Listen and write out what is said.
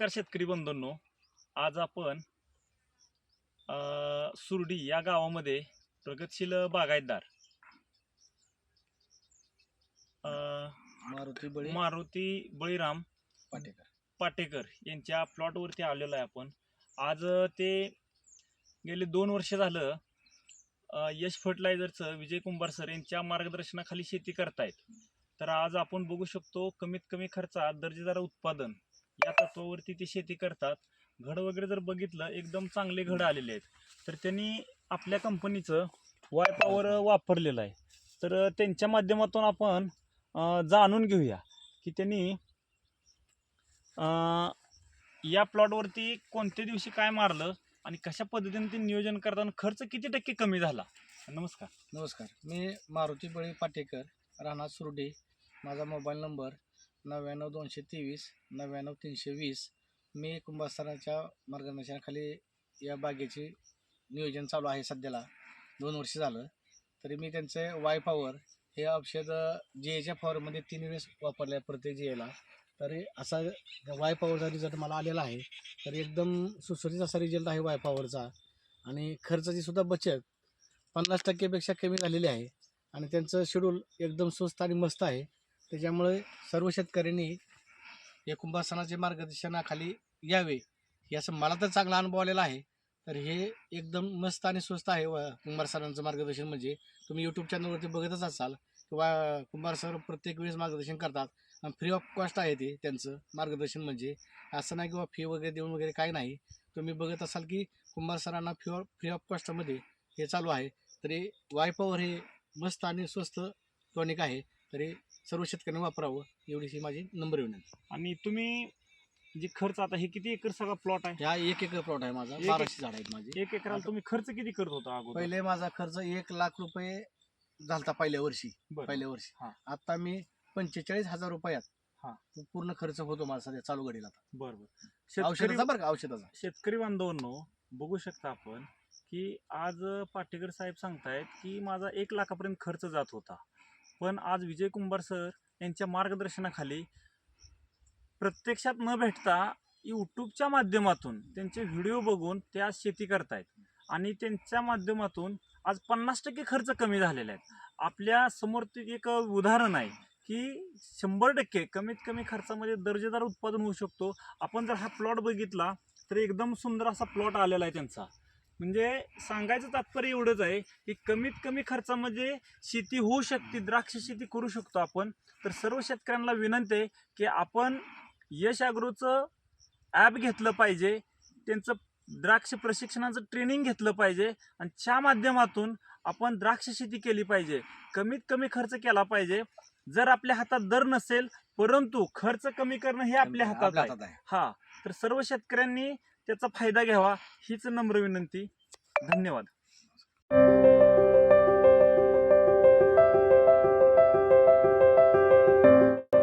नमस्कार शेतकरी बंधूंनो. आज आपण अ, सुरडी या गावामध्ये प्रगतशील बागायतदार मारुती बळी मारुती बळीराम पाटेकर. पाटेकर यांच्या प्लॉटवरती आलेलो आहे आपण. आज ते गेले दोन वर्ष झालं यश फर्टिलायझरचं विजय कुंभार सर यांच्या मार्गदर्शनाखाली शेती करतायत. तर आज आपण बघू शकतो कमीत कमी खर्चात दर्जेदार उत्पादन या तत्वावरती ते शेती करतात. घड वगैरे जर बघितलं एकदम चांगले घड आलेले आहेत. तर त्यांनी आपल्या कंपनीचं वाय पॉवर वापरलेलं आहे. तर त्यांच्या माध्यमातून आपण जाणून घेऊया की त्यांनी या प्लॉटवरती कोणत्या दिवशी काय मारलं आणि कशा पद्धतीने ते नियोजन करताना खर्च किती टक्के कमी झाला? नमस्कार. नमस्कार. मी मारुती बळी पाटेकर राहणार सुरडे. माझा मोबाईल नंबर नव्याण्णव दोनशे तेवीस नव्याण्णव तीनशे वीस मी कुंभासराच्या मार्गदर्शनाखाली या बागेची नियोजन चालू आहे सध्याला. दोन वर्ष झालं. तरी मी त्यांचे वाय पॉवर हे औषध जे एच्या फॉवरमध्ये तीन वेळेस वापरले आहे प्रत्येक जेला तरी असा वाय पॉवरचा रिझल्ट मला आलेला आहे. तर एकदम सुसरीत असा रिझल्ट आहे वाय पॉवरचा आणि खर्चाची सुद्धा बचत पन्नास टक्केपेक्षा कमी झालेली आहे. आणि त्यांचं शेड्यूल एकदम स्वस्त आणि मस्त आहे. त्याच्यामुळे सर्व शेतकऱ्यांनी या कुंभासनाच्या मार्गदर्शनाखाली यावे हे असं मला तर चांगला अनुभव आलेला आहे. तर हे एकदम मस्त आणि स्वस्त आहे व कुंभार सरांचं मार्गदर्शन म्हणजे तुम्ही यूट्यूब चॅनलवरती बघतच असाल किंवा कुंभार सर प्रत्येक वेळेस मार्गदर्शन करतात आणि फ्री ऑफ कॉस्ट आहे ते त्यांचं मार्गदर्शन म्हणजे असं नाही किंवा फी वगैरे देऊन वगैरे काही नाही. तुम्ही बघत असाल की कुंभार सरांना फ्री ऑफ फ्री ऑफ कॉस्टमध्ये हे चालू आहे. तरी वायपॉवर हे मस्त आणि स्वस्त टॉनिक आहे. तरी सर्व शेतकऱ्यांनी वापरावं एवढीशी माझी नंबर विनंती. आणि तुम्ही जे खर्च आता हे किती एकर सगळा प्लॉट आहे? ह्या एक एकर प्लॉट आहे माझा. एक- बाराशे झाड आहेत माझी. एक एकराला तुम्ही खर्च किती करत होता अगोदर? पहिले माझा खर्च एक लाख रुपये झालता पहिल्या वर्षी. बरं. पहिल्या वर्षी. हा. आता मी पंचेचाळीस हजार रुपयात हा. पूर्ण खर्च होतो माझा सध्या चालू घडीला आता. बरं बरं. शेतकरी औषधाचा बरं का औषधाचा? शेतकरी बांधवांनो बघू शकता आपण की आज पाटेकर साहेब सांगतायत की माझा एक लाखापर्यंत खर्च जात होता. पण आज विजय कुंभार सर यांच्या मार्गदर्शनाखाली प्रत्यक्षात न भेटता यूट्यूबच्या माध्यमातून त्यांचे व्हिडिओ बघून ते आज शेती करतायत. आणि त्यांच्या माध्यमातून आज पन्नास टक्के खर्च कमी झालेला आहेत. आपल्यासमोर ते एक उदाहरण आहे की शंभर टक्के कमीत कमी खर्चामध्ये दर्जेदार उत्पादन होऊ शकतो. आपण जर हा प्लॉट बघितला तर एकदम सुंदर असा प्लॉट आलेला आहे त्यांचा. म्हणजे सांगायचं तात्पर्य एवढंच आहे की कमीत कमी खर्चामध्ये शेती होऊ शकते द्राक्ष शेती करू शकतो आपण. तर सर्व शेतकऱ्यांना विनंती आहे की आपण यश ॲग्रोचं ॲप घेतलं पाहिजे त्यांचं द्राक्ष प्रशिक्षणाचं ट्रेनिंग घेतलं पाहिजे आणि त्या माध्यमातून आपण द्राक्ष शेती केली पाहिजे. कमीत कमी खर्च केला पाहिजे. जर आपल्या हातात दर नसेल परंतु खर्च कमी करणं हे आपल्या हातात आहे. हा तर सर्व शेतकऱ्यांनी त्याचा फायदा घ्यावा हीच नम्र विनंती. धन्यवाद.